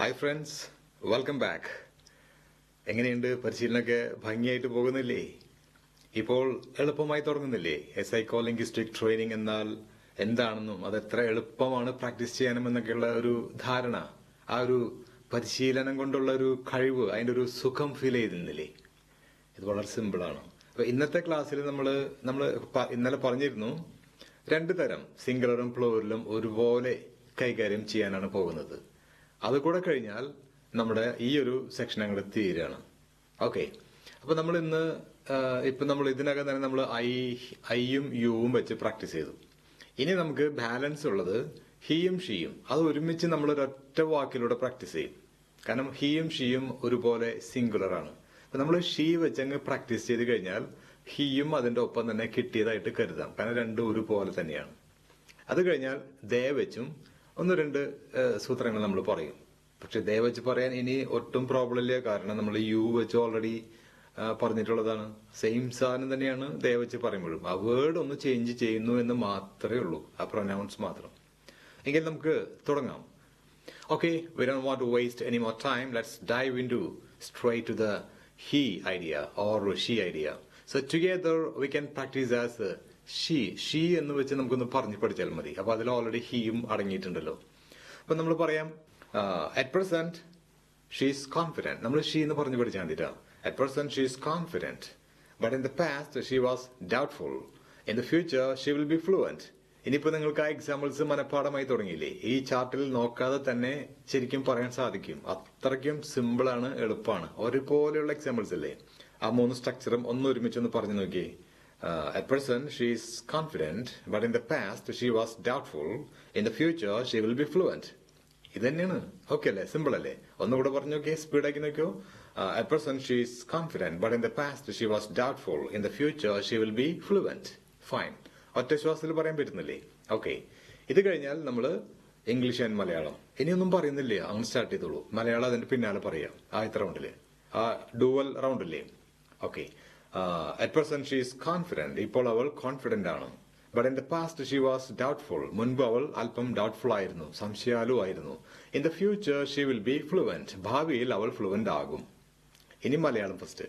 Hi friends welcome back എങ്ങനെയുണ്ട്? പരിശീലനമൊക്കെ ഭംഗിയായിട്ട് പോകുന്നില്ലേ? ഇപ്പോൾ എളുപ്പമായി തുടങ്ങുന്നില്ലേ? എസ് ഐ സൈക്കോലിംഗ്വിസ്റ്റിക് ട്രെയിനിങ് എന്നാൽ എന്താണെന്നും അത് എത്ര എളുപ്പമാണ് പ്രാക്ടീസ് ചെയ്യാനും എന്നൊക്കെയുള്ള ഒരു ധാരണ ആ ഒരു പരിശീലനം കൊണ്ടുള്ള ഒരു കഴിവ് അതിന്റെ ഒരു സുഖം ഫീൽ ചെയ്തിരുന്നില്ലേ? ഇത് വളരെ സിമ്പിളാണ് അപ്പൊ ഇന്നത്തെ ക്ലാസ്സിൽ നമ്മൾ നമ്മൾ ഇന്നലെ പറഞ്ഞിരുന്നു രണ്ട് തരം സിംഗിളറും ഫ്ലോറിലും ഒരുപോലെ കൈകാര്യം ചെയ്യാനാണ് പോകുന്നത്. അത് കൂടെ കഴിഞ്ഞാൽ നമ്മുടെ ഈ ഒരു സെക്ഷൻ അങ്ങോട്ട് തീരുകയാണ് ഓക്കെ അപ്പൊ നമ്മൾ ഇന്ന് ഇപ്പൊ നമ്മൾ ഇതിനകം തന്നെ നമ്മൾ ഐ ഐയും യുവും വെച്ച് പ്രാക്ടീസ് ചെയ്തു. ഇനി നമുക്ക് ബാലൻസ് ഉള്ളത് ഹിയും ഷീയും. അത് ഒരുമിച്ച് നമ്മൾ ഒരൊറ്റ വാക്കിലൂടെ പ്രാക്ടീസ് ചെയ്യും. കാരണം ഹിയും ഷീയും ഒരുപോലെ സിംഗുലർ ആണ്. അപ്പൊ നമ്മൾ ഷീ വെച്ച് അങ്ങ് പ്രാക്ടീസ് ചെയ്ത് കഴിഞ്ഞാൽ ഹിയും അതിന്റെ ഒപ്പം തന്നെ കിട്ടിയതായിട്ട് കരുതാം. കാരണം രണ്ടും ഒരുപോലെ തന്നെയാണ്. അത് കഴിഞ്ഞാൽ ദേ വെച്ചും ഒന്ന് രണ്ട് സൂത്രങ്ങൾ നമ്മൾ പറയും. പക്ഷെ ദേ വെച്ച് പറയാൻ ഇനി ഒട്ടും പ്രോബ്ലം ഇല്ല. കാരണം നമ്മൾ യു വെച്ച് ഓൾറെഡി പറഞ്ഞിട്ടുള്ളതാണ്. സെയിം സാധനം തന്നെയാണ് ദേ വെച്ച് പറയുമ്പോഴും. ആ വേർഡ് ഒന്ന് ചേഞ്ച് ചെയ്യുന്നു എന്ന് മാത്രമേ ഉള്ളൂ. ആ പ്രൊനൗൺസ് മാത്രം. എങ്കിൽ നമുക്ക് തുടങ്ങാം. Okay we we want to waste any more time let's dive into straight to the he idea or she idea. So together we can practice as she. She എന്ന് വെച്ച് നമുക്കൊന്ന് പറഞ്ഞു പഠിച്ചാൽ മതി. അപ്പൊ അതിൽ ഓൾറെഡി ഹീയും അടങ്ങിയിട്ടുണ്ടല്ലോ. അപ്പൊ നമ്മൾ പറയാം അറ്റ് പ്രസന്റ് ഷീസ് കോൺഫിഡന്റ് നമ്മൾ ഷീ എന്ന് പറഞ്ഞു പഠിച്ചാൽ മതി at present she's confident but in the past she was doubtful in the future she will be fluent ഇനിയിപ്പോ നിങ്ങൾക്ക് ആ എക്സാമ്പിൾസ് മനഃപ്പാടമായി തുടങ്ങിയില്ലേ? ഈ ചാർട്ടിൽ നോക്കാതെ തന്നെ ശരിക്കും പറയാൻ സാധിക്കും. അത്രയ്ക്കും സിമ്പിളാണ് എളുപ്പമാണ്. ഒരുപോലെയുള്ള എക്സാമ്പിൾസ് അല്ലേ? ആ മൂന്ന് സ്ട്രക്ചറും ഒന്ന് ഒരുമിച്ച് ഒന്ന് പറഞ്ഞു നോക്കി at present, she is confident, but in the past she was doubtful. In the future, she will be fluent. ഇത് തന്നെയാണ് ഓക്കെ അല്ലേ? സിമ്പിൾ അല്ലേ? ഒന്നുകൂടെ പറഞ്ഞു നോക്കിയേ സ്പീഡാക്കി നോക്കിയോ? At present she is confident but in the past she was doubtful in the future she will be fluent fine ഒറ്റ ശ്വാസത്തിൽ പറയാൻ പറ്റുന്നില്ലേ? ഓക്കെ ഇത് കഴിഞ്ഞാൽ നമ്മൾ ഇംഗ്ലീഷ് ആൻഡ് മലയാളം. ഇനിയൊന്നും പറയുന്നില്ലേ? അങ്ങ് സ്റ്റാർട്ട് ചെയ്തോളൂ. മലയാളം അതിന്റെ പിന്നാലെ പറയാം. ആദ്യത്തെ റൗണ്ടിൽ ആ dual റൗണ്ടില്ലേ okay at present she is confident ഇപ്പോൾ അവൾ കോൺഫിഡന്റ് ആണ്. But in the past she was doubtful മുൻപ് അവൾ അല്പം ഡൗട്ട്ഫുൾ ആയിരുന്നു. സംശയാലു ആയിരുന്നു. In the future she will be fluent ഭാവിയിൽ അവൾ ഫ്ലുവന്റ് ആകും. ഇനി മലയാളം ഫസ്റ്റ്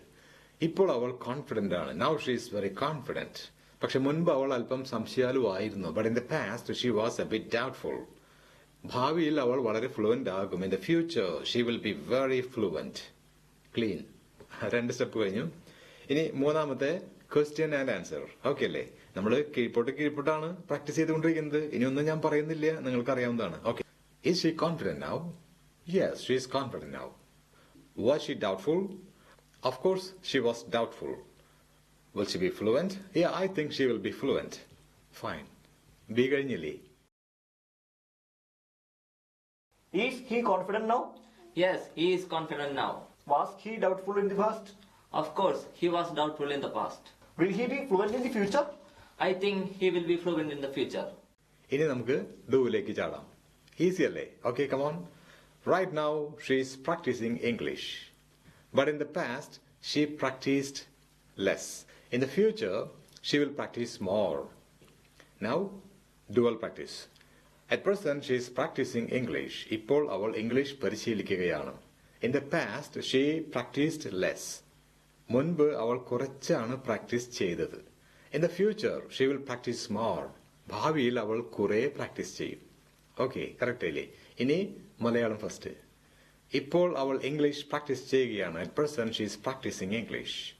ഇപ്പോൾ അവൾ കോൺഫിഡന്റ് ആണ്. Now she is very confident പക്ഷെ മുൻപ് അവൾ അല്പം സംശയാലു ആയിരുന്നു. But in the past she was a bit doubtful ഭാവിയിൽ അവൾ വളരെ ഫ്ലുവന്റ് ആകും. In the future she will be very fluent clean രണ്ട് സ്റ്റെപ്പ് കഴിഞ്ഞു. ഇനി മൂന്നാമത്തെ ക്വസ്റ്റ്യൻ ആൻഡ് ആൻസർ ഓക്കെ അല്ലേ നമ്മൾ കീഴ്പോട്ട് കീഴ്പോട്ടാണ് പ്രാക്ടീസ് ചെയ്തുകൊണ്ടിരിക്കുന്നത്. ഇനിയൊന്നും ഞാൻ പറയുന്നില്ല. നിങ്ങൾക്ക് അറിയാവുന്നതാണ്. Okay is she confident now yes she is confident now was she doubtful of course she was doubtful will she be fluent Yeah, I think she will be fluent fine B കഴിഞ്ഞില്ലേ? Is he confident now? Yes, he is confident now. Was he doubtful in the past? Of course, he was doubtful in the past. Will he be fluent in the future? I think he will be fluent in the future. ഇനി നമുക്ക് ഡൂവിലേക്ക് ചാടാം. Easy അല്ലേ? Okay come on right now she is practising English but in the past she practised less in the future she will practise more now dual practice at present she is practising English ഇപ്പോൾ അവൾ English പരിശീലിക്കുകയാണ്. In the past she practised less മുൻപ് അവൾ കുറച്ചാണ് practice ചെയ്തത്. In the future she will practise more ഭാവിയിൽ അവൾ കുറെ പ്രാക്ടീസ് ചെയ്യും. ഓക്കെ കറക്റ്റ് അല്ലേ? ഇനി മലയാളം ഫസ്റ്റ് ഇപ്പോൾ അവൾ ഇംഗ്ലീഷ് പ്രാക്ടീസ് ചെയ്യുകയാണ്. At present she is practising English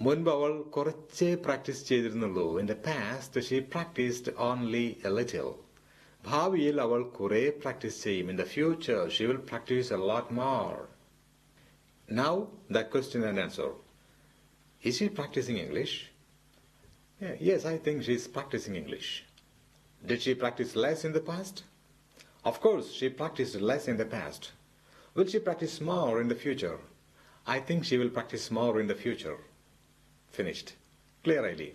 മുൻപ് അവൾ കുറച്ചേ practice ചെയ്തിരുന്നുള്ളൂ. In the past she practised only a little ഭാവിയിൽ അവൾ കുറെ പ്രാക്ടീസ് ചെയ്യും. In the future she will practise a lot more Now, that question and answer. Is she practicing English? Yeah, yes, I think she's practicing English. Did she practice less in the past? Of course, she practiced less in the past. Will she practice more in the future? I think she will practice more in the future. Finished. Clear ആയില്ലേ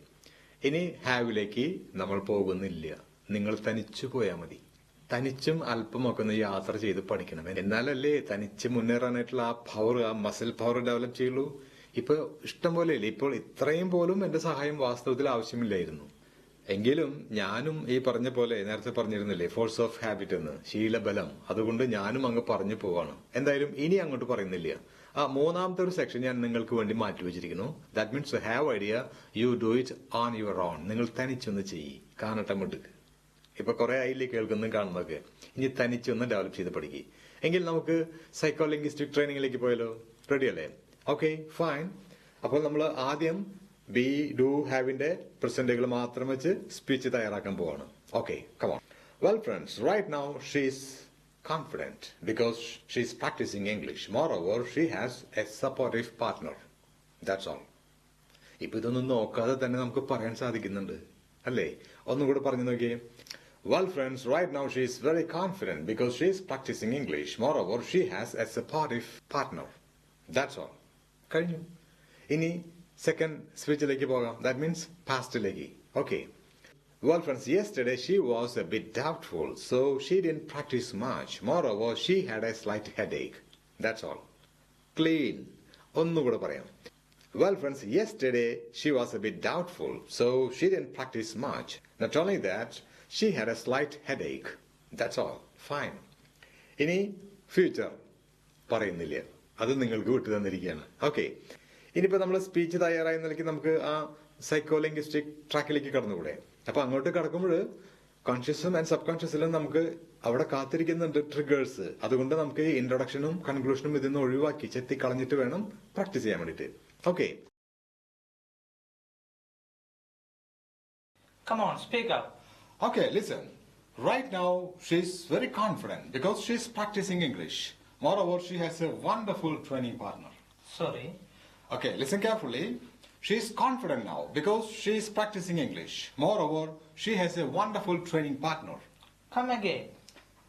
ഇനി ഹാവിലേക്ക് നമ്മൾ പോകുന്നില്ല നിങ്ങൾ തനിച്ചു പോയാൽ മതി തനിച്ചും അല്പമൊക്കെ ഒന്ന് യാത്ര ചെയ്ത് പഠിക്കണം എന്നാലല്ലേ തനിച്ച് മുന്നേറാനായിട്ടുള്ള ആ പവർ ആ മസിൽ പവർ ഡെവലപ്പ് ചെയ്യുള്ളൂ ഇപ്പൊ ഇഷ്ടം പോലെ ഇല്ലേ? ഇപ്പോൾ ഇത്രയും പോലും എന്റെ സഹായം വാസ്തവത്തിൽ ആവശ്യമില്ലായിരുന്നു. എങ്കിലും ഞാനും ഈ പറഞ്ഞ പോലെ നേരത്തെ പറഞ്ഞിരുന്നില്ലേ ഫോഴ്സ് ഓഫ് ഹാബിറ്റ് എന്ന് ശീലബലം. അതുകൊണ്ട് ഞാനും അങ്ങ് പറഞ്ഞു പോവാണ്. എന്തായാലും ഇനി അങ്ങോട്ട് പറയുന്നില്ല. ആ മൂന്നാമത്തെ ഒരു സെക്ഷൻ ഞാൻ നിങ്ങൾക്ക് വേണ്ടി മാറ്റി വെച്ചിരിക്കുന്നു. That means have idea you do it on your own നിങ്ങൾ തനിച്ചൊന്ന് ചെയ്യ്. കാണട്ടെ മുട്ടുക്ക് ഇപ്പൊ കുറെ ആയില്ലേ കേൾക്കുന്നതും കാണുന്നതൊക്കെ. ഇനി തനിച്ചൊന്ന് ഡെവലപ്പ് ചെയ്ത് പഠിക്കുക എങ്കിൽ നമുക്ക് സൈക്കോളിംഗിസ്റ്റിക് ട്രെയിനിങ്ങിലേക്ക് പോയാലോ? റെഡി അല്ലേ? ഓക്കെ ഫൈൻ അപ്പോൾ നമ്മൾ ആദ്യം ബി ഡു ഹാവിന്റെ പ്രസന്റുകൾ മാത്രം വെച്ച് സ്പീച്ച് തയ്യാറാക്കാൻ പോവാണ്. Okay come on well friends right now she's confident because she's practising English moreover she has a supportive partner that's all ഇപ്പൊ ഇതൊന്നും നോക്കാതെ തന്നെ നമുക്ക് പറയാൻ സാധിക്കുന്നുണ്ട് അല്ലേ? ഒന്നും കൂടെ പറഞ്ഞു നോക്കിയേ. Well friends right now she is very confident because she is practising English moreover she has a supportive partner that's all കഴിഞ്ഞു ഇനി സെക്കൻഡ് സ്പീച്ചിലേക്ക് പോകാം that means പാസ്റ്റിലേക്ക് okay Well, friends, yesterday she was a bit doubtful, so she didn't practice much. Moreover, she had a slight headache. That's all. Clean. ഒന്നുകൂടെ പറയാം Well, friends, yesterday she was a bit doubtful, so she didn't practice much. Not only that, she had a slight headache. That's all. Fine. ഇനി future പറയുന്നില്ല അത് നിങ്ങൾക്ക് വിട്ടു തന്നിരിക്കുകയാണ് okay ഇനിയിപ്പോ നമ്മൾ സ്പീച്ച് തയ്യാറായ നിലയ്ക്ക് നമുക്ക് ആ സൈക്കോലിംഗ്വിസ്റ്റിക് ട്രാക്കിലേക്ക് കടന്നുകൂടെ അപ്പൊ അങ്ങോട്ട് കടക്കുമ്പോൾ കോൺഷ്യസും ആൻഡ് സബ് കോൺഷ്യസിലും നമുക്ക് അവിടെ കാത്തിരിക്കുന്നുണ്ട് ട്രിഗേഴ്സ് അതുകൊണ്ട് നമുക്ക് ഇൻട്രൊഡക്ഷനും കൺക്ലൂഷനും ഇതിൽ നിന്ന് ഒഴിവാക്കി ചെത്തി കളഞ്ഞിട്ട് വേണം പ്രാക്ടീസ് ചെയ്യാൻ വേണ്ടിട്ട് okay Come on, speak up. Okay, listen. Right now, she's very confident because she's practicing English. Moreover, she has a wonderful training partner. Sorry. Okay, listen carefully. She's confident now because she's practicing English. Moreover, she has a wonderful training partner. Come again.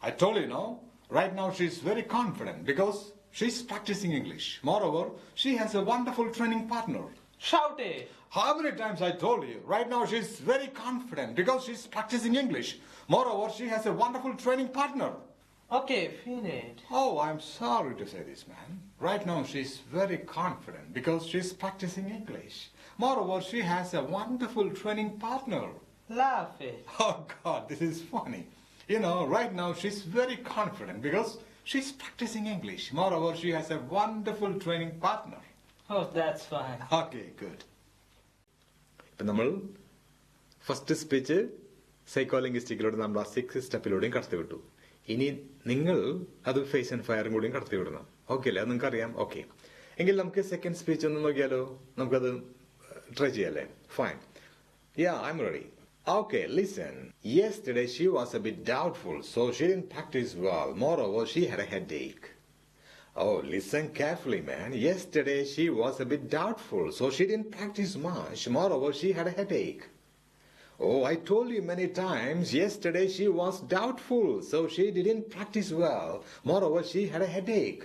I told you now. Right now, she's very confident because she's practicing English. Moreover, she has a wonderful training partner. Shout it. How many times I told you? Right now she's very confident because she's practicing English. Moreover, she has a wonderful training partner. Okay, finish. Oh, I'm sorry to say this, man. Right now she's very confident because she's practicing English. Moreover, she has a wonderful training partner. Laugh it. Oh God, this is funny. You know, right now she's very confident because she's practicing English. Moreover, she has a wonderful training partner. Oh, that's fine. Okay good ഇപ്പൊ നമ്മൾ first speech സൈക്കോലിംഗിസ്റ്റിക്കിലൂടെ നമ്മൾ ആ six സ്റ്റെപ്പിലൂടെയും കടത്തി വിട്ടു ഇനി നിങ്ങൾ അത് face and ഫയറും കൂടിയും കടത്തിവിടണം. ഓക്കെ അല്ലേ? അത് നിങ്ങൾക്ക് അറിയാം ഓക്കെ എങ്കിൽ നമുക്ക് സെക്കൻഡ് സ്പീച്ച് ഒന്ന് നോക്കിയാലോ? നമുക്കത് try ചെയ്യാല്ലേ? Fine ya I am ready okay listen yes today she was a bit doubtful so she in practice wall more over she had a headache oh listen carefully man yes today she was a bit doubtful so she in practice mash more over she had a headache Oh, I told you many times. Yesterday she was doubtful, so she didn't practice well. Moreover, she had a headache.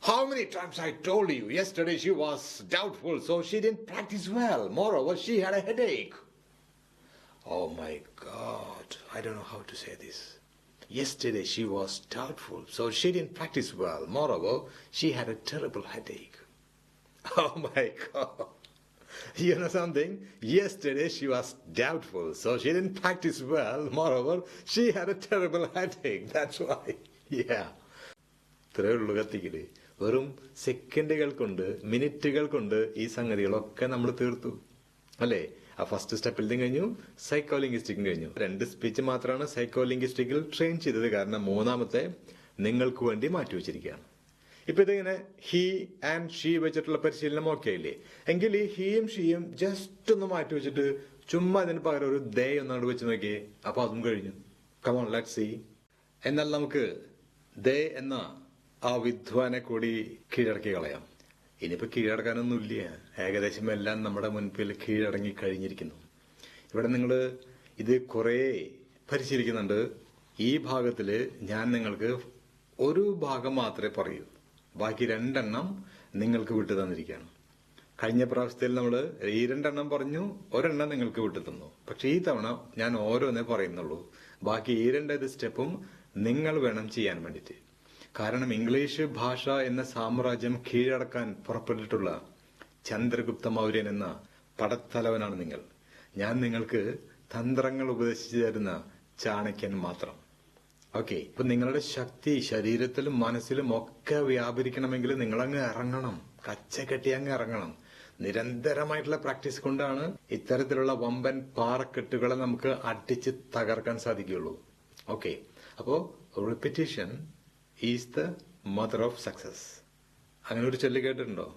How many times I told you? Yesterday she was doubtful, so she didn't practice well. Moreover, she had a headache. Oh my God, I don't know how to say this. Yesterday she was doubtful, so she didn't practice well. Moreover, she had a terrible headache. Oh my God. You know something? Yesterday she was doubtful, so she didn't practice well. Moreover, she had a terrible headache. That's why. Yeah. ഇത്രേ ഉള്ളൂ കത്തിക്കൽ വെറും സെക്കൻഡുകൾ കൊണ്ട് മിനിറ്റുകൾ കൊണ്ട് ഈ സംഗതികളൊക്കെ നമ്മൾ തീർത്തു അല്ലേ ആ ഫസ്റ്റ് സ്റ്റെപ്പിൽ കഴിഞ്ഞു സൈക്കോലിംഗിസ്റ്റിക്കും കഴിഞ്ഞു രണ്ട് സ്പീച്ച് മാത്രമാണ് സൈക്കോലിംഗിസ്റ്റിക്കിൽ ട്രെയിൻ ചെയ്തത് കാരണം മൂന്നാമത്തെ നിങ്ങൾക്ക് വേണ്ടി മാറ്റിവെച്ചിരിക്കുകയാണ് ഇപ്പൊ ഇതിങ്ങനെ ഹീ ആൻഡ് ഷീ വെച്ചിട്ടുള്ള പരിശീലനം ഓക്കെ ഇല്ലേ എങ്കിൽ ഈ ഹീയും ഷീയും ജസ്റ്റ് ഒന്ന് മാറ്റി വെച്ചിട്ട് ചുമ്മാ അതിന് പകരം ഒരു ദേ ഒന്നാണ്ട് വെച്ച് നോക്കിയേ അപ്പൊ അതും കഴിഞ്ഞു. കമോൺ ലെറ്റ് സി എന്നാൽ നമുക്ക് ദേ എന്ന ആ വിദ്വാനെ കൂടി കീഴടക്കി കളയാം. ഇനിയിപ്പോ കീഴടക്കാനൊന്നുമില്ല. ഏകദേശം എല്ലാം നമ്മുടെ മുൻപിൽ കീഴടങ്ങി കഴിഞ്ഞിരിക്കുന്നു. ഇവിടെ നിങ്ങൾ ഇത് കുറേ പരിശീലിക്കുന്നുണ്ട്. ഈ ഭാഗത്തിൽ ഞാൻ നിങ്ങൾക്ക് ഒരു ഭാഗം മാത്രമേ പറയൂ. ബാക്കി രണ്ടെണ്ണം നിങ്ങൾക്ക് വിട്ടു തന്നിരിക്കുകയാണ്. കഴിഞ്ഞ പ്രാവശ്യത്തിൽ നമ്മൾ ഈ രണ്ടെണ്ണം പറഞ്ഞു ഒരെണ്ണം നിങ്ങൾക്ക് വിട്ടു തന്നു. പക്ഷെ ഈ തവണ ഞാൻ ഓരോന്നേ പറയുന്നുള്ളൂ. ബാക്കി ഈ രണ്ടേത് സ്റ്റെപ്പും നിങ്ങൾ വേണം ചെയ്യാൻ വേണ്ടിയിട്ട്. കാരണം ഇംഗ്ലീഷ് ഭാഷ എന്ന സാമ്രാജ്യം കീഴടക്കാൻ പുറപ്പെട്ടിട്ടുള്ള ചന്ദ്രഗുപ്ത മൗര്യൻ എന്ന പടത്തലവനാണ് നിങ്ങൾ. ഞാൻ നിങ്ങൾക്ക് തന്ത്രങ്ങൾ ഉപദേശിച്ചു തരുന്ന ചാണക്യൻ മാത്രം. ഓക്കെ ഇപ്പൊ നിങ്ങളുടെ ശക്തി ശരീരത്തിലും മനസ്സിലും ഒക്കെ വ്യാപരിക്കണമെങ്കിൽ നിങ്ങളങ്ങ് ഇറങ്ങണം. കച്ച കെട്ടി അങ്ങ് ഇറങ്ങണം. നിരന്തരമായിട്ടുള്ള പ്രാക്ടീസ് കൊണ്ടാണ് ഇത്തരത്തിലുള്ള വമ്പൻ പാറക്കെട്ടുകളെ നമുക്ക് അടിച്ച് തകർക്കാൻ സാധിക്കുകയുള്ളൂ. ഓക്കെ അപ്പോ repetition is the mother of success അങ്ങനെ ഒരു ചൊല്ല് കേട്ടിട്ടുണ്ടോ?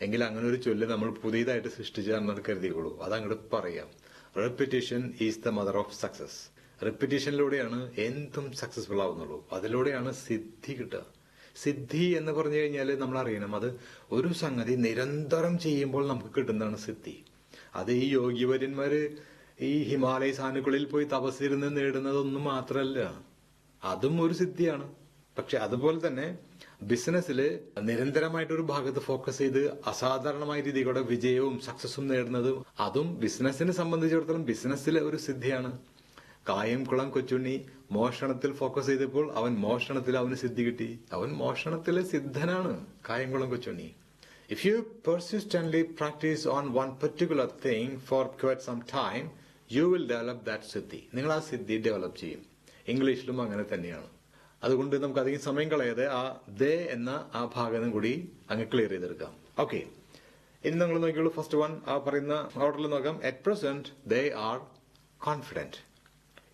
എങ്കിൽ അങ്ങനെ ഒരു ചൊല്ല് നമ്മൾ പുതിയതായിട്ട് സൃഷ്ടിച്ചാണെന്ന് കരുതിക്കോളൂ. അത് അങ്ങോട്ട് പറയാം. Repetition is the mother of success റെപ്പിറ്റേഷനിലൂടെയാണ് എന്തും സക്സസ്ഫുൾ ആവുന്നുള്ളൂ. അതിലൂടെയാണ് സിദ്ധി കിട്ടുക. സിദ്ധി എന്ന് പറഞ്ഞു കഴിഞ്ഞാൽ നമ്മൾ അറിയണം അത് ഒരു സംഗതി നിരന്തരം ചെയ്യുമ്പോൾ നമുക്ക് കിട്ടുന്നതാണ് സിദ്ധി. അത് ഈ യോഗിവര്യന്മാര് ഈ ഹിമാലയ സാനുക്കളിൽ പോയി തപസ്സിരുന്ന് നേടുന്നതൊന്നും മാത്രമല്ല അതും ഒരു സിദ്ധിയാണ്. പക്ഷെ അതുപോലെ തന്നെ ബിസിനസ്സിൽ നിരന്തരമായിട്ട് ഒരു ഭാഗത്ത് ഫോക്കസ് ചെയ്ത് അസാധാരണമായ രീതിയിലൂടെ വിജയവും സക്സസും നേടുന്നതും അതും ബിസിനസ്സിനെ സംബന്ധിച്ചിടത്തോളം ബിസിനസ്സിലെ ഒരു സിദ്ധിയാണ്. കായംകുളം കൊച്ചുണ്ണി മോഷണത്തിൽ ഫോക്കസ് ചെയ്തപ്പോൾ അവൻ മോഷണത്തിൽ അവന് സിദ്ധി കിട്ടി. അവൻ മോഷണത്തിലെ സിദ്ധനാണ് Kayamkulam Kochunni. If you persistently practice on one particular thing for quite some time you will develop that സിദ്ധി നിങ്ങൾ ആ സിദ്ധി ഡെവലപ്പ് ചെയ്യും. ഇംഗ്ലീഷിലും അങ്ങനെ തന്നെയാണ്. അതുകൊണ്ട് നമുക്ക് അധികം സമയം കളയാതെ ആ ദേ എന്ന ആ ഭാഗം കൂടി അങ്ങ് ക്ലിയർ ചെയ്തെടുക്കാം. ഓക്കെ ഇനി നിങ്ങൾ നോക്കിയുള്ളൂ ഫസ്റ്റ് വൺ ആ പറയുന്ന ഓർഡറിൽ നോക്കാം. At present they are confident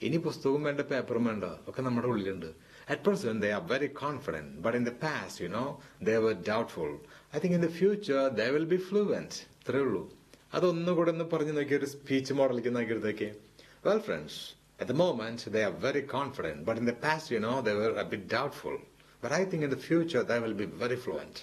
ഇനി പുസ്തകവും വേണ്ട പേപ്പറും വേണ്ട. ഒക്കെ നമ്മുടെ ഉള്ളിലുണ്ട്. At present they are very confident but in the past you know they were doubtful I think in the future they will be fluent ഇത്രേ ഉള്ളൂ. അതൊന്നുകൂടെ ഒന്ന് പറഞ്ഞു നോക്കിയ ഒരു സ്പീച്ച് മോഡലിലേക്ക് നോക്കിയെടുത്തേക്ക്. Well friends At the moment, they are very confident, but in the past, you know, they were a bit doubtful. But I think in the future, they will be very fluent.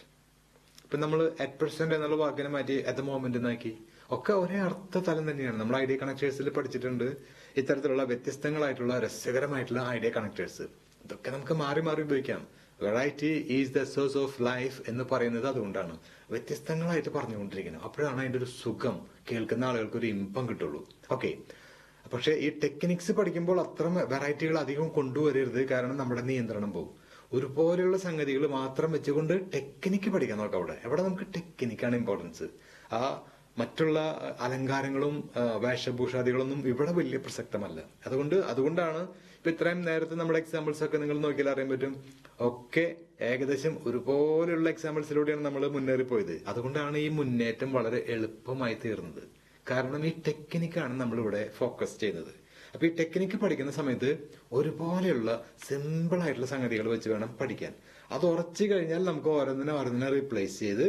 ഇപ്പൊ നമ്മൾ at present എന്നുള്ള വാക്കിനെ മാറ്റി at the moment എന്നാക്കി ഒക്കെ ഒരേ അർത്ഥ തലം തന്നെയാണ്. നമ്മൾ ഐഡിയ കണക്ടേഴ്സിൽ പഠിച്ചിട്ടുണ്ട്. ഇത്തരത്തിലുള്ള വ്യത്യസ്തങ്ങളായിട്ടുള്ള രസകരമായിട്ടുള്ള ഐഡിയ കണക്ടേഴ്സ്. ഇതൊക്കെ നമുക്ക് മാറി മാറി ഉപയോഗിക്കാം. Variety is the source of life എന്ന് പറയുന്നത് അതുകൊണ്ടാണ്. വ്യത്യസ്തങ്ങളായിട്ട് പറഞ്ഞുകൊണ്ടിരിക്കുന്നത് അപ്പോഴാണ് അതിന്റെ ഒരു സുഖം. കേൾക്കുന്ന ആളുകൾക്ക് ഒരു ഇമ്പം കിട്ടുള്ളൂ. ഓക്കെ പക്ഷേ ഈ ടെക്നിക്സ് പഠിക്കുമ്പോൾ അത്ര വെറൈറ്റികൾ അധികം കൊണ്ടുവരരുത് കാരണം നമ്മുടെ നിയന്ത്രണം പോകും ഒരുപോലെയുള്ള സംഗതികൾ മാത്രം വെച്ചുകൊണ്ട് ടെക്നിക്ക് പഠിക്കാൻ നോക്കാം അവിടെ. എവിടെ നമുക്ക് ടെക്നിക്കാണ് ഇമ്പോർട്ടൻസ് ആ മറ്റുള്ള അലങ്കാരങ്ങളും വേഷഭൂഷാദികളൊന്നും ഇവിടെ വലിയ പ്രസക്തമല്ല. അതുകൊണ്ട് അതുകൊണ്ടാണ് ഇപ്പൊ ഇത്രയും നേരത്തെ നമ്മുടെ എക്സാമ്പിൾസ് ഒക്കെ നിങ്ങൾ നോക്കിയാൽ അറിയാൻ പറ്റും. ഒക്കെ ഏകദേശം ഒരുപോലെയുള്ള എക്സാമ്പിൾസിലൂടെയാണ് നമ്മൾ മുന്നേറിപ്പോയത്. അതുകൊണ്ടാണ് ഈ മുന്നേറ്റം വളരെ എളുപ്പമായി തീർന്നത്. കാരണം ഈ ടെക്നിക്കാണ് നമ്മളിവിടെ ഫോക്കസ് ചെയ്യുന്നത്. അപ്പൊ ഈ ടെക്നിക്ക് പഠിക്കുന്ന സമയത്ത് ഒരുപോലെയുള്ള സിമ്പിൾ ആയിട്ടുള്ള സംഗതികൾ വെച്ച് വേണം പഠിക്കാൻ. അത് ഉറച്ചു കഴിഞ്ഞാൽ നമുക്ക് ഓരോന്നിനെ ഓരോന്നിനെ റീപ്ലേസ് ചെയ്ത്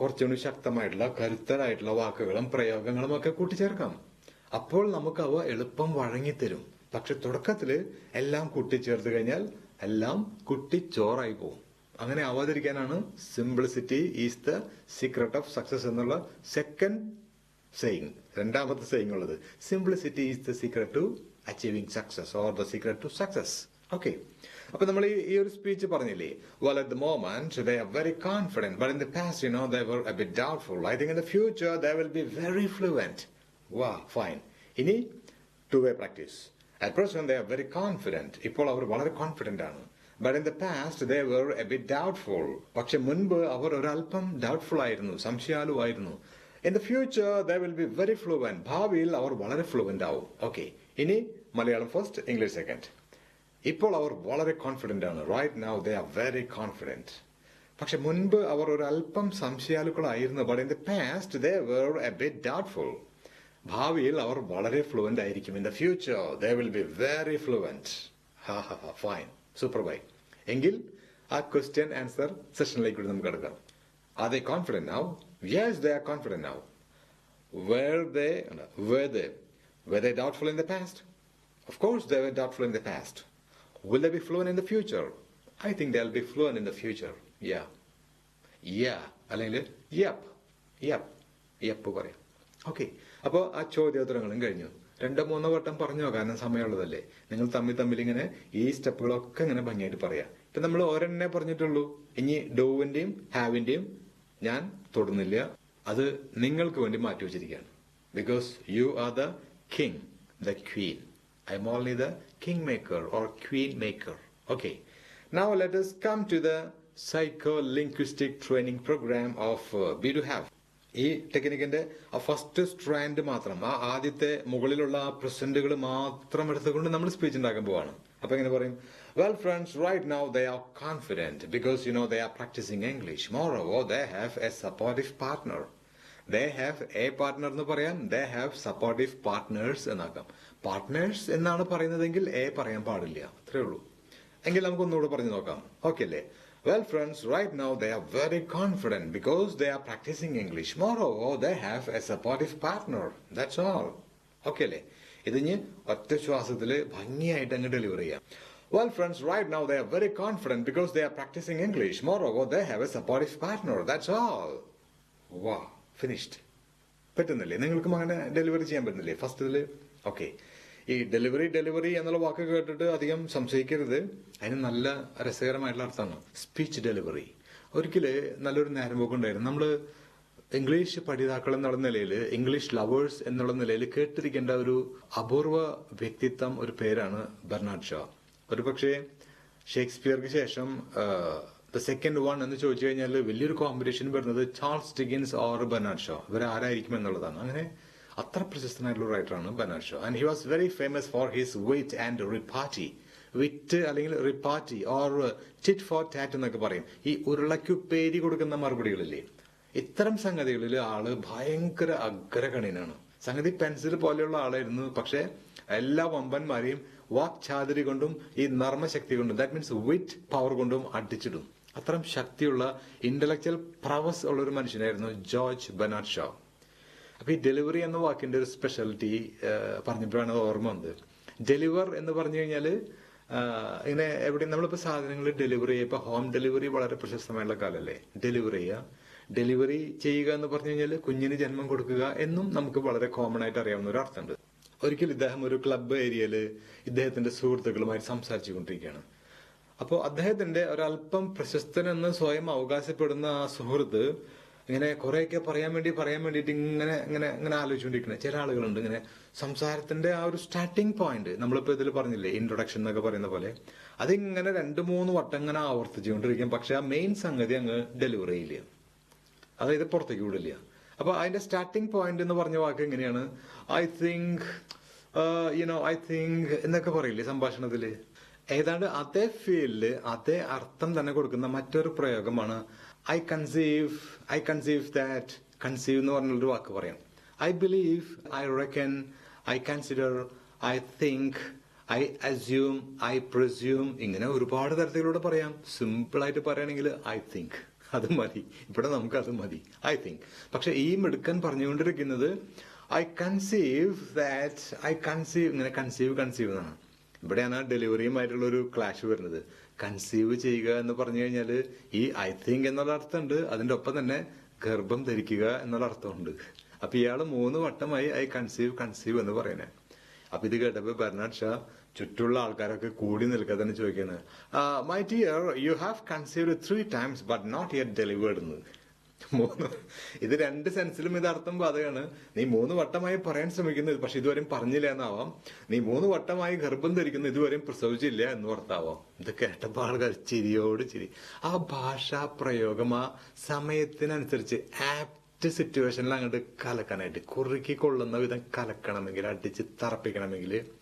കുറച്ചുകൂടി ശക്തമായിട്ടുള്ള കരുത്തരായിട്ടുള്ള വാക്കുകളും പ്രയോഗങ്ങളും ഒക്കെ കൂട്ടിച്ചേർക്കാം. അപ്പോൾ നമുക്ക് അവ എളുപ്പം വഴങ്ങിത്തരും. പക്ഷെ തുടക്കത്തിൽ എല്ലാം കൂട്ടിച്ചേർത്ത് കഴിഞ്ഞാൽ എല്ലാം കുട്ടിച്ചോറായി പോകും അങ്ങനെ ആവാതിരിക്കാനാണ് simplicity is the secret of success എന്നുള്ള സെക്കൻഡ് സെയിങ് രണ്ടാമത്തെ സെയിങ് ഉള്ളത്. Simplicity is the secret to achieving success or the secret to success okay അപ്പൊ നമ്മൾ ഈ ഒരു സ്പീച്ച് പറഞ്ഞില്ലേ? Well at the moment they are very confident but in the past you know they were a bit doubtful I think in the future they will be very fluent വാ fine ഇനി two way practice at present they are very confident ഇപ്പോൾ അവർ വളരെ confident ആണ്. But in the past they were a bit doubtful പക്ഷെ മുൻപ് അവർ ഒരല്പം ഡൗട്ട്ഫുൾ ആയിരുന്നു സംശയാലുമായിരുന്നു in the future they will be very fluent ഭാവിയിൽ അവർ വളരെ ഫ്ലുവന്റ് ആവും. ഓക്കെ ഇനി മലയാളം ഫസ്റ്റ് ഇംഗ്ലീഷ് സെക്കൻഡ് ഇപ്പോൾ അവർ വളരെ കോൺഫിഡന്റ് ആണ്. Right now they are very confident പക്ഷെ മുൻപ് അവർ ഒരു അല്പം സംശയാലുക്കളായിരുന്നു but in the past they were a bit doubtful ഭാവിയിൽ അവർ വളരെ ഫ്ലുവന്റ് ആയിരിക്കും. In the future they will be very fluent ഹാ ഹാ ഹാ ഫൈൻ സൂപ്പർ ബൈ എങ്കിൽ ആ ക്വസ്റ്റ്യൻ ആൻസർ സെഷനിലേക്ക് കൂടി നമുക്ക് കിടക്കാം are they confident now yes they are confident now were they were they were they doubtful in the past? Of course they were doubtful in the past. Will they be fluent in the future? I think they'll be fluent in the future. Yeah. Yeah. അല്ലെങ്കിൽ yup yup yup പറയാം. Okay അപ്പോൾ ആ ചോദ്യോത്തരങ്ങളും കഴിഞ്ഞു. രണ്ടോ മൂന്നോ വട്ടം പറഞ്ഞോ കാരണം സമയമുള്ളതല്ലേ. നിങ്ങൾ തമ്മിൽ തമ്മിൽ ഇങ്ങനെ ഈ സ്റ്റെപ്പുകളൊക്കെ ഇങ്ങനെ ഭംഗിയായിട്ട് പറയാം. ഇപ്പം നമ്മൾ ഒരെണ്ണെ പറഞ്ഞിട്ടുള്ളൂ. ഇനി ഡോവിന്റെയും ഹാവിന്റെയും ഞാൻ തൊടുന്നില്ല. അത് നിങ്ങൾക്ക് വേണ്ടി മാറ്റി വെച്ചിരിക്കുകയാണ്. Because you are the king the queen I am only the king or queenmaker. Okay, now let us come to the psycholinguistic training program of uh, B2 Have. ഈ ടെക്നിക്കിന്റെ ആ ഫസ്റ്റ് സ്ട്രാൻഡ് മാത്രം ആ ആദ്യത്തെ മുകളിലുള്ള ആ പ്രസന്റുകൾ മാത്രം എടുത്തുകൊണ്ട് നമ്മൾ സ്പീച്ച് ഉണ്ടാക്കാൻ പോവാണ്. അപ്പൊ എങ്ങനെ പറയും? Well friends right now they are confident because you know they are practising English more over they have a supportive partner they have a partner എന്ന് പറയാം. ദേ ഹാവ് സപ്പോർട്ടീവ് പാർട്ട്നേഴ്സ് എന്നാക്കാം. പാർട്ട്നേഴ്സ് എന്നാണ് പറയുന്നതെങ്കിൽ എ പറയാൻ പാടില്ല. അത്രേ ഉള്ളൂ. എങ്കിൽ നമുക്ക് ഒന്നുകൂടെ പറഞ്ഞു നോക്കാം. ഓക്കെ അല്ലേ well friends right now they are very confident because they are practising English moreover they have a supportive partner that's all okay അല്ലേ ഇതിഞ്ഞ് ഒറ്റ ശ്വാസത്തിൽ ഭംഗിയായിട്ട് അങ്ങ് ഡെലിവർ ചെയ്യാം. Well friends right now they are very confident because they are practising English moreover they have a supportive partner that's all വാ finished പറ്റുന്നില്ലേ? നിങ്ങൾക്കും അങ്ങനെ ഡെലിവറി ചെയ്യാൻ പറ്റുന്നില്ലേ? ഫസ്റ്റിൽ ഓക്കെ ഈ ഡെലിവറി ഡെലിവറി എന്നുള്ള വാക്ക് കേട്ടിട്ട് അധികം സംശയിക്കരുത്. അതിന് നല്ല രസകരമായിട്ടുള്ള അർത്ഥമാണ്. സ്പീച്ച് ഡെലിവറി ഒരിക്കൽ നല്ലൊരു നേരം ഉണ്ടായിരുന്നു നമ്മൾ ഇംഗ്ലീഷ് പഠിതാക്കൾ എന്നുള്ള നിലയിൽ ഇംഗ്ലീഷ് ലവേഴ്സ് എന്നുള്ള നിലയിൽ കേട്ടിരിക്കേണ്ട ഒരു അപൂർവ വ്യക്തിത്വം ഒരു പേരാണ് ബെർണാഡ് ഷാ. ഒരു പക്ഷേ ഷേക്സ്പിയർക്ക് ശേഷം ദ സെക്കൻഡ് വൺ എന്ന് ചോദിച്ചു കഴിഞ്ഞാൽ വലിയൊരു കോമ്പറ്റീഷൻ വരുന്നത് Charles Dickens or Bernard Shaw. ഇവർ ആരായിരിക്കും എന്നുള്ളതാണ്. അങ്ങനെ അത്ര പ്രശസ്തനായിട്ടുള്ള റൈറ്ററാണ് Bernard Shaw. And he was very famous for his wit and repartee wit അല്ലെങ്കിൽ repartee or tit for tat എന്നൊക്കെ പറയും. ഈ ഉരുളയ്ക്കു പേരി കൊടുക്കുന്ന മറുപടികളില്ലേ? ഇത്തരം സംഗതികളിൽ ആൾ ഭയങ്കര അഗ്രഗണ്യനാണ്. സംഗതി പെൻസിൽ പോലെയുള്ള ആളായിരുന്നു. പക്ഷെ എല്ലാ വമ്പന്മാരെയും വാക്ചാതുരി കൊണ്ടും ഈ നർമ്മശക്തി കൊണ്ടും ദാറ്റ് മീൻസ് വിറ്റ് പവർ കൊണ്ടും അടിച്ചിടും. അത്തരം ശക്തിയുള്ള ഇന്റലക്ച്വൽ പ്രവസ് ഉള്ള ഒരു മനുഷ്യനായിരുന്നു ജോർജ് ബനാഡ് ഷോ. അപ്പൊ ഈ ഡെലിവറി എന്ന വാക്കിന്റെ ഒരു സ്പെഷ്യാലിറ്റി പറഞ്ഞപ്പോഴാണ് ഓർമ്മ വന്നത്. ഡെലിവർ എന്ന് പറഞ്ഞു കഴിഞ്ഞാൽ ഇങ്ങനെ എവിടെ നമ്മളിപ്പോ സാധനങ്ങൾ ഡെലിവറി ചെയ്യുക ഇപ്പൊ ഹോം ഡെലിവറി വളരെ പ്രശസ്തമായുള്ള കാലല്ലേ? ഡെലിവറി ചെയ്യുക. ഡെലിവറി ചെയ്യുക എന്ന് പറഞ്ഞു കഴിഞ്ഞാൽ കുഞ്ഞിന് ജന്മം കൊടുക്കുക എന്നും നമുക്ക് വളരെ കോമൺ ആയിട്ട് അറിയാവുന്ന ഒരു അർത്ഥമുണ്ട്. ഒരിക്കൽ ഇദ്ദേഹം ഒരു ക്ലബ്ബ് ഏരിയയിൽ ഇദ്ദേഹത്തിന്റെ സുഹൃത്തുക്കളുമായി സംസാരിച്ചു കൊണ്ടിരിക്കുകയാണ് അപ്പോൾ അദ്ദേഹത്തിന്റെ ഒരല്പം പ്രശസ്തനെന്ന് സ്വയം അവകാശപ്പെടുന്ന ആ സുഹൃത്ത് ഇങ്ങനെ കുറെയൊക്കെ പറയാൻ വേണ്ടി പറയാൻ വേണ്ടിയിട്ട് ഇങ്ങനെ ഇങ്ങനെ ഇങ്ങനെ ആലോചിച്ചുകൊണ്ടിരിക്കുന്നത് ചില ആളുകളുണ്ട് ഇങ്ങനെ സംസാരത്തിന്റെ ആ ഒരു സ്റ്റാർട്ടിംഗ് പോയിന്റ് നമ്മളിപ്പോ ഇതിൽ പറഞ്ഞില്ലേ ഇൻട്രൊഡക്ഷൻ എന്നൊക്കെ പറയുന്ന പോലെ അതിങ്ങനെ രണ്ട് മൂന്ന് വട്ടം ഇങ്ങനെ ആവർത്തിച്ചുകൊണ്ടിരിക്കും. പക്ഷെ ആ മെയിൻ സംഗതി അങ്ങ് ഡെലിവറി ചെയ്യില്ല. അതായത് പുറത്തേക്ക് വിടില്ല. അപ്പൊ അതിന്റെ സ്റ്റാർട്ടിംഗ് പോയിന്റ് എന്ന് പറഞ്ഞ വാക്ക് എങ്ങനെയാണ്? I think you know I think എന്നൊക്കെ പറയില്ലേ സംഭാഷണത്തിൽ? ഏതാണ്ട് അതേ ഫീൽഡിൽ അതേ അർത്ഥം തന്നെ കൊടുക്കുന്ന മറ്റൊരു പ്രയോഗമാണ് I conceive I conceive that conceive എന്ന് പറഞ്ഞൊരു വാക്ക് പറയാം. I believe I reckon I consider I think I assume I presume ഇങ്ങനെ ഒരുപാട് തരത്തിലൂടെ പറയാം. സിമ്പിളായിട്ട് പറയുകയാണെങ്കിൽ ഐ തിങ്ക് അത് മതി. ഇവിടെ നമുക്ക് അത് മതി. ഐ തിങ്ക് പക്ഷെ ഈ മിടുക്കൻ പറഞ്ഞുകൊണ്ടിരിക്കുന്നത് I conceive that I conceive ഇങ്ങനെ കൺസീവ് കൺസീവ് എന്നാണ്. ഇവിടെയാണ് ഡെലിവറിയുമായിട്ടുള്ള ഒരു ക്ലാഷ് വരുന്നത്. കൺസീവ് ചെയ്യുക എന്ന് പറഞ്ഞു കഴിഞ്ഞാൽ ഈ ഐ തിങ്ക് എന്നുള്ള അർത്ഥമുണ്ട്. അതിന്റെ ഒപ്പം തന്നെ ഗർഭം ധരിക്കുക എന്നുള്ള അർത്ഥമുണ്ട്. അപ്പൊ ഇയാൾ മൂന്ന് വട്ടമായി ഐ കൺസീവ് കൺസീവ് എന്ന് പറയുന്നത് അപ്പൊ ഇത് കേട്ടപ്പോ ബെർണാഡ് ഷാ ചുറ്റുള്ള ആൾക്കാരൊക്കെ കൂടി നിൽക്കാതെ തന്നെ ചോദിക്കുന്നത് my dear you have conceived three times but not yet delivered എന്ന്. മൂന്ന്. ഇത് രണ്ട് സെൻസിലും ഇത് അർത്ഥം ബാധകമാണ് നീ മൂന്ന് വട്ടമായി പറയാൻ ശ്രമിക്കുന്നു പക്ഷെ ഇതുവരെയും പറഞ്ഞില്ല എന്നാവാം നീ മൂന്ന് വട്ടമായി ഗർഭം ധരിക്കുന്നു ഇതുവരെയും പ്രസവിച്ചില്ല എന്ന് ഓർത്താവാം. ഇത് കേട്ടപ്പോൾ ആൾക്കാർ ചിരിയോട് ചിരി. ആ ഭാഷാ പ്രയോഗം ആ സമയത്തിനനുസരിച്ച് ആപ്റ്റ് സിറ്റുവേഷനിൽ അങ്ങോട്ട് കലക്കാനായിട്ട് കുറുക്കി കൊള്ളുന്ന വിധം കലക്കണമെങ്കിൽ അടിച്ച് തറപ്പിക്കണമെങ്കിൽ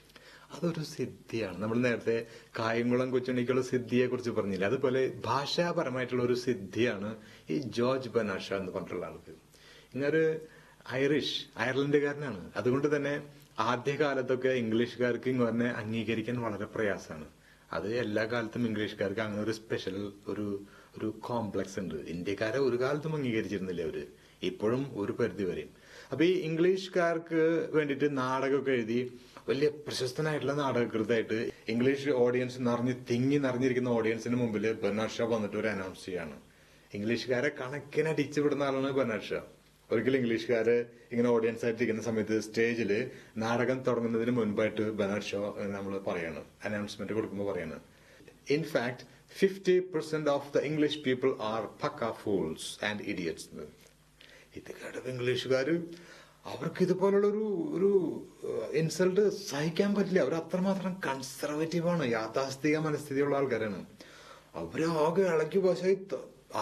അതൊരു സിദ്ധിയാണ്. നമ്മൾ നേരത്തെ കായംകുളം കൊച്ചുണ്ണിക്കുള്ള സിദ്ധിയെ കുറിച്ച് പറഞ്ഞില്ല? അതുപോലെ ഭാഷാപരമായിട്ടുള്ള ഒരു സിദ്ധിയാണ് ഈ ജോർജ് ബനാഷ എന്ന് പറഞ്ഞിട്ടുള്ള ആൾക്ക്. ഇങ്ങനൊരു ഐറിഷ് അയർലൻഡുകാരനാണ്. അതുകൊണ്ട് തന്നെ ആദ്യകാലത്തൊക്കെ ഇംഗ്ലീഷുകാർക്ക് ഇങ്ങനെ അംഗീകരിക്കാൻ വളരെ പ്രയാസമാണ്. അത് എല്ലാ കാലത്തും ഇംഗ്ലീഷുകാർക്ക് അങ്ങനെ ഒരു സ്പെഷ്യൽ ഒരു ഒരു കോംപ്ലക്സ് ഉണ്ട്. ഇന്ത്യക്കാരെ ഒരു കാലത്തും അംഗീകരിച്ചിരുന്നില്ല അവർ. ഇപ്പോഴും ഒരു പരിധി വരെയും. അപ്പൊ ഈ ഇംഗ്ലീഷുകാർക്ക് വേണ്ടിയിട്ട് നാടകമൊക്കെ എഴുതി വലിയ പ്രശസ്തനായിട്ടുള്ള നാടകകൃതായിട്ട് ഇംഗ്ലീഷ് ഓഡിയൻസ് നിറഞ്ഞ് തിങ്ങി നിറഞ്ഞിരിക്കുന്ന ഓഡിയൻസിന് മുമ്പിൽ ബെർണാഡ് ഷാ വന്നിട്ട് ഒരു അനൗൺസ് ചെയ്യാണ്. ഇംഗ്ലീഷുകാരെ കണക്കിന് അടിച്ചുവിടുന്ന ആളാണ് ബെർണാഡ് ഷാ. ഒരിക്കലും ഇംഗ്ലീഷുകാർ ഇങ്ങനെ ഓഡിയൻസ് ആയിട്ട് ഇരിക്കുന്ന സമയത്ത് സ്റ്റേജിൽ നാടകം തുടങ്ങുന്നതിന് മുൻപായിട്ട് ബെർണാഡ് ഷോ നമ്മൾ പറയാണ്. അനൗൺസ്മെന്റ് കൊടുക്കുമ്പോൾ പറയാണ്. In fact fifty percent of the English people are pukka fools and idiots ഇത് കേട്ടത് ഇംഗ്ലീഷുകാര് അവർക്ക് ഇതുപോലുള്ള ഒരു ഇൻസൾട്ട് സഹിക്കാൻ പറ്റില്ല. അവർ അത്രമാത്രം കൺസർവേറ്റീവ് ആണ് യാഥാസ്ഥിക മനസ്ഥിതിയുള്ള ആൾക്കാരാണ്. അവർ ആകെ ഇളക്കി പക്ഷേ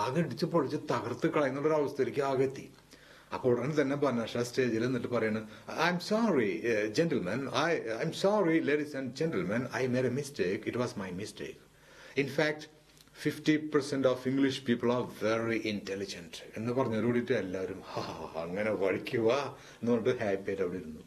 ആകെ ഇടിച്ച് പൊളിച്ച് തകർത്ത് കളയുന്നുള്ളൊരു അവസ്ഥയിലേക്ക് ആകെ എത്തി. അപ്പോൾ ഉടനെ തന്നെ ബർണാഷ സ്റ്റേജിൽ എന്നിട്ട് പറയാണ് I am sorry gentlemen I I am sorry ladies and gentlemen I made a mistake it was my mistake in fact fifty percent of English people are very intelligent എന്ന് പറഞ്ഞതോടിയിട്ട് എല്ലാവരും അങ്ങനെ വഴിക്കുക എന്ന് പറഞ്ഞിട്ട് ഹാപ്പി ആയിട്ട് അവിടെ ഇരുന്നു.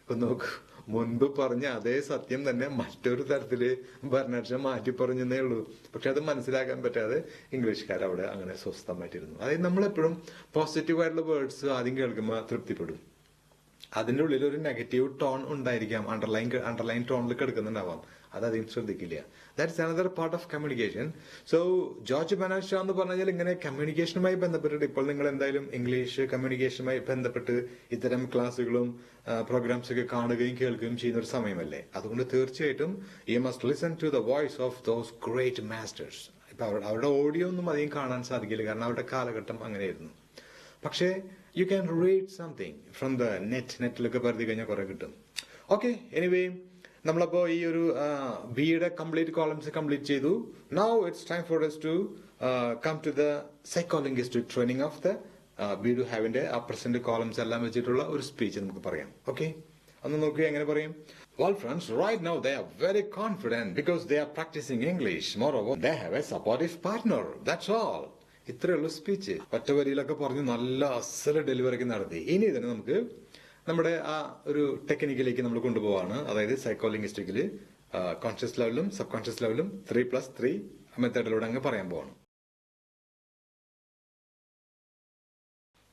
ഇപ്പൊ നോക്ക് മുൻപ് പറഞ്ഞ അതേ സത്യം തന്നെ മറ്റൊരു തരത്തിൽ ഭരണാക്ഷം മാറ്റി പറഞ്ഞതേ ഉള്ളൂ. പക്ഷെ അത് മനസ്സിലാക്കാൻ പറ്റാതെ ഇംഗ്ലീഷുകാർ അവിടെ അങ്ങനെ സ്വസ്ഥമായിട്ടിരുന്നു. അതായത് നമ്മളെപ്പോഴും പോസിറ്റീവ് ആയിട്ടുള്ള വേർഡ്സ് ആദ്യം കേൾക്കുമ്പോൾ തൃപ്തിപ്പെടും. അതിന്റെ ഉള്ളിൽ ഒരു നെഗറ്റീവ് ടോൺ ഉണ്ടായിരിക്കാം അണ്ടർലൈൻ അണ്ടർലൈൻ ടോണിൽ കിടക്കുന്നുണ്ടാവാം. അത് അധികം ശ്രദ്ധിക്കില്ല that's another part of communication so George ബനാഷ എന്ന് പറഞ്ഞാൽ ഇങ്ങനെ കമ്മ്യൂണിക്കേഷനുമായി ബന്ധപ്പെട്ടിട്ട് ഇപ്പോൾ നിങ്ങൾ എന്തായാലും ഇംഗ്ലീഷ് കമ്മ്യൂണിക്കേഷനുമായി ബന്ധപ്പെട്ട് ഇത്തരം ക്ലാസ്സുകളും പ്രോഗ്രാംസ് ഒക്കെ കാണുകയും കേൾക്കുകയും ചെയ്യുന്ന ഒരു സമയമല്ലേ? അതുകൊണ്ട് തീർച്ചയായിട്ടും you must listen to the voice of those great masters ഇപ്പൊ അവരുടെ ഓഡിയോ ഒന്നും അധികം കാണാൻ സാധിക്കില്ല. കാരണം അവരുടെ കാലഘട്ടം അങ്ങനെയായിരുന്നു. പക്ഷേ you can read something from the net നെറ്റിലൊക്കെ പരതി കഴിഞ്ഞാൽ കുറെ കിട്ടും. ഓക്കെ എനിവേ നമ്മളപ്പോ ഈ ഒരു ബിയുടെ കംപ്ലീറ്റ് കോളംസ് കംപ്ലീറ്റ് ചെയ്തു now it's time for us to come to the psycholinguistic training of the be to ഹാവിന്റെ ആ പ്രസന്റ് കോളംസ് എല്ലാം വെച്ചിട്ടുള്ള ഒരു സ്പീച്ച് നമുക്ക് പറയാം ഓക്കെ ഒന്ന് നോക്കി എങ്ങനെ പറയും Well, friends, right now they are very confident because they are practicing English. Moreover, they have a supportive partner. That's all. ഇത്രയുള്ള സ്പീച്ച് ഒറ്റ വരിയിലൊക്കെ പറഞ്ഞ് നല്ല അസല ഡെലിവറിക്ക് നടത്തി ഇനി ഇതിനെ നമുക്ക് നമ്മുടെ ആ ഒരു ടെക്നിക്കിലേക്ക് നമ്മൾ കൊണ്ടുപോവാണ് അതായത് സൈക്കോളിംഗിസ്റ്റിക്കിൽ കോൺഷ്യസ് ലെവലും സബ് കോൺഷ്യസ് ലെവലും ത്രീ പ്ലസ് ത്രീ മെത്തേഡിലൂടെ അങ്ങ് പറയാൻ പോവാണ്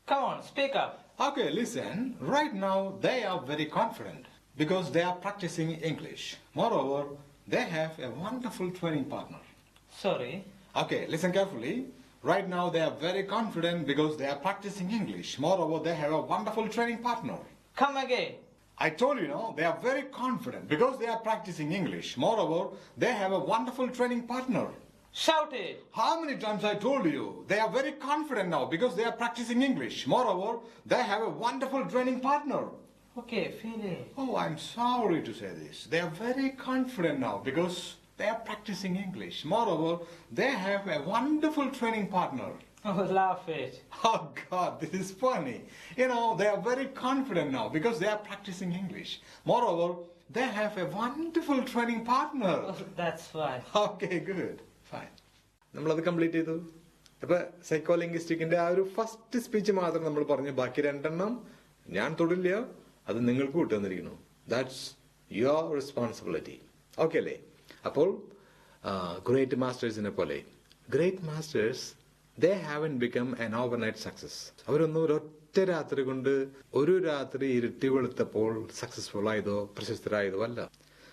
Come on, speak up. Okay, listen. Right now, they are very confident because they are practicing English. Moreover, they have a wonderful training partner. Sorry. Okay, listen carefully. Right now, they are very confident because they are practicing English. Moreover, they have a wonderful training partner. Come again. I told you, no, they are very confident because they are practicing English. Moreover, they have a wonderful training partner. Shout it. How many times I told you? They are very confident now because they are practicing English. Moreover, they have a wonderful training partner. Okay, feel it. Oh, I'm sorry to say this. They are very confident now because they are practicing English. Moreover, they have a wonderful training partner. Oh, laugh it. Oh God, this is funny. You know, they are very confident now because they are practicing English. Moreover, they have a wonderful training partner. Oh, that's fine. Okay, good. Fine. നമ്മളത് complete ചെയ്തു അപ്പൊ സൈക്കോലിംഗ്വിസ്റ്റിക്കിന്റെ ആ ഒരു first speech മാത്രം നമ്മൾ പറഞ്ഞു ബാക്കി രണ്ടെണ്ണം ഞാൻ തൊടില്ല അത് നിങ്ങൾക്ക് വിട്ടുതന്നിരിക്കുന്നു ദാറ്റ്സ് യുവർ റെസ്പോൺസിബിലിറ്റി ഓക്കെ അല്ലേ അപ്പോൾ ഗ്രേറ്റ് മാസ്റ്റേഴ്സിനെ പോലെ great masters they haven't become an overnight success അവരൊന്നും ഒരൊറ്റ രാത്രി കൊണ്ട് ഒരു രാത്രി ഇരുട്ടി വെളുത്തപ്പോൾ സക്സസ്ഫുൾ ആയതോ പ്രശസ്തരായതോ അല്ല.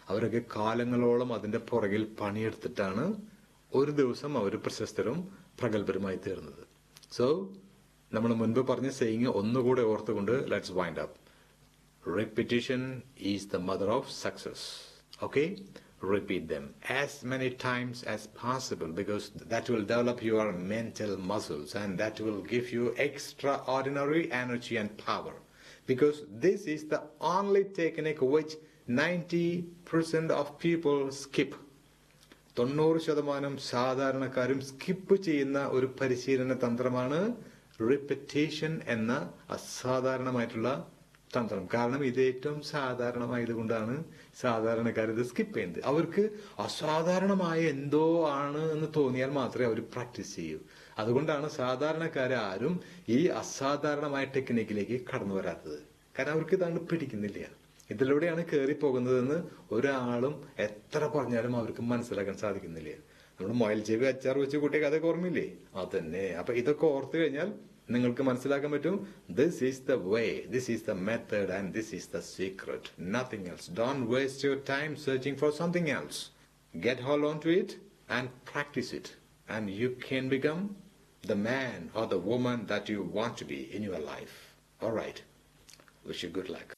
അവരൊക്കെ കാലങ്ങളോളം അതിന്റെ പുറകിൽ പണിയെടുത്തിട്ടാണ് ഒരു ദിവസം അവർ പ്രശസ്തരും പ്രഗത്ഭരുമായി തീർന്നത്. സോ നമ്മൾ മുൻപ് പറഞ്ഞ സെയിങ് ഒന്നുകൂടെ ഓർത്തുകൊണ്ട് let's wind up Repetition is the mother of success Okay? Repeat them as many times as possible because that will develop your mental muscles and that will give you extraordinary energy and power. Because this is the only technique which 90% of people skip. തൊണ്ണൂറ് ശതമാനം സാധാരണക്കാരും skip ചെയ്യുന്ന ഒരു പരിശീലന തന്ത്രമാണ് reparation എന്ന അസാധാരണമായിട്ടുള്ള തന്ത്രം. കാരണം ഇത് ഏറ്റവും സാധാരണമായതുകൊണ്ടാണ് സാധാരണക്കാർ ഇത് സ്കിപ്പ് ചെയ്യുന്നത്. അവർക്ക് അസാധാരണമായ എന്തോ ആണ് എന്ന് തോന്നിയാൽ മാത്രമേ അവർ പ്രാക്ടീസ് ചെയ്യൂ. അതുകൊണ്ടാണ് സാധാരണക്കാരും ഈ അസാധാരണമായ ടെക്നിക്കിലേക്ക് കടന്നു വരാത്തത്. കാരണം അവർക്ക് ഇതാണ് പിടിക്കുന്നില്ല. ഇതിലൂടെയാണ് കയറി പോകുന്നതെന്ന് ഒരാളും എത്ര പറഞ്ഞാലും അവർക്ക് മനസ്സിലാക്കാൻ സാധിക്കുന്നില്ല. നമ്മൾ മൊയൽ ചെവി അച്ചാർ വെച്ച് കൂട്ടിയ കഥ ഓർമ്മയില്ലേ? അതന്നെ. അപ്പൊ ഇതൊക്കെ ഓർത്തു കഴിഞ്ഞാൽ നിങ്ങൾക്ക് മനസ്സിലാക്കാൻ പറ്റും this is the way this is the method and this is the secret nothing else don't waste your time searching for something else get hold on to it and practice it and you can become the man or the woman that you want to be in your life. All right. Wish you good luck.